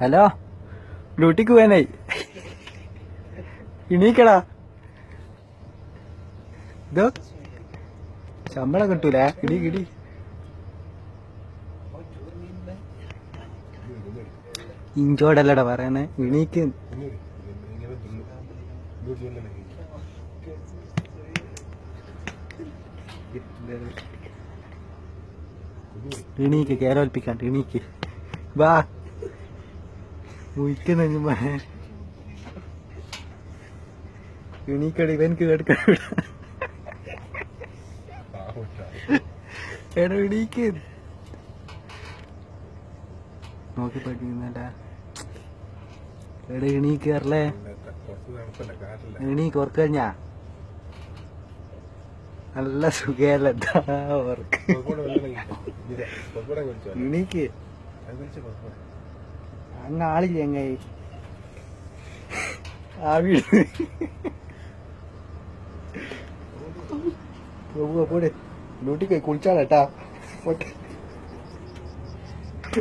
Hello? ഡ്യൂട്ടിക്ക് പോവാനായി. ഇണീക്കടാ ഇതോ. ശമ്പളം കിട്ടൂല? ഇടി ഇടി. ഇഞ്ചോടല്ലടാ പറയണേ. ഇണീക്ക് ഇണീക്ക് കേരോൽപ്പിക്കാണ്ട് ഇണീക്ക് വാ. ഉയിക്കുന്ന ഇണീക്കടി ഇവൻ കേൾക്കണ എടാ ഇടീക്ക് നോക്കി പഠിക്കുന്നേട്ടാ എടാ ഇണീക്കറല്ലേ എണീക്ക് ഉറക്ക കഴിഞ്ഞാ നല്ല സുഖയല്ല ഉറക്ക. എണീക്ക് അങ്ങ് ആളില്ല എങ്ങായി ആ വീട് പോവുക പോടെ ഡ്യൂട്ടിക്ക് കുളിച്ചാളേട്ടാ പോട്ടെ.